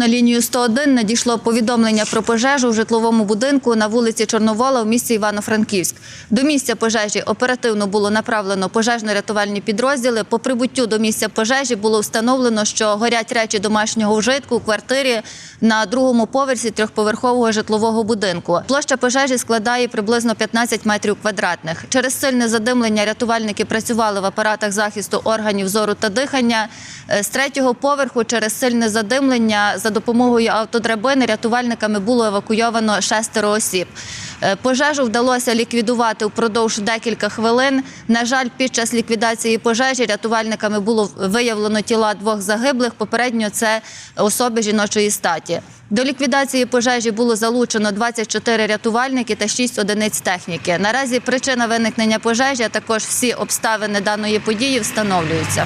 На лінію 101 надійшло повідомлення про пожежу в житловому будинку на вулиці Чорновола в місті Івано-Франківськ. До місця пожежі оперативно було направлено пожежно-рятувальні підрозділи. По прибуттю до місця пожежі було встановлено, що горять речі домашнього вжитку у квартирі на другому поверсі трьохповерхового житлового будинку. Площа пожежі складає приблизно 15 метрів квадратних. Через сильне задимлення рятувальники працювали в апаратах захисту органів зору та дихання. Е, З третього поверху через сильне задимлення за допомогою автодрабини рятувальниками було евакуйовано шестеро осіб. Е, Пожежу вдалося ліквідувати впродовж декілька хвилин. На жаль, під час ліквідації пожежі рятувальниками було виявлено тіла двох загиблих. Попередньо це особи жіночої статі. До ліквідації пожежі було залучено 24 рятувальники та 6 одиниць техніки. Наразі причина виникнення пожежі, а також всі обставини даної події встановлюються.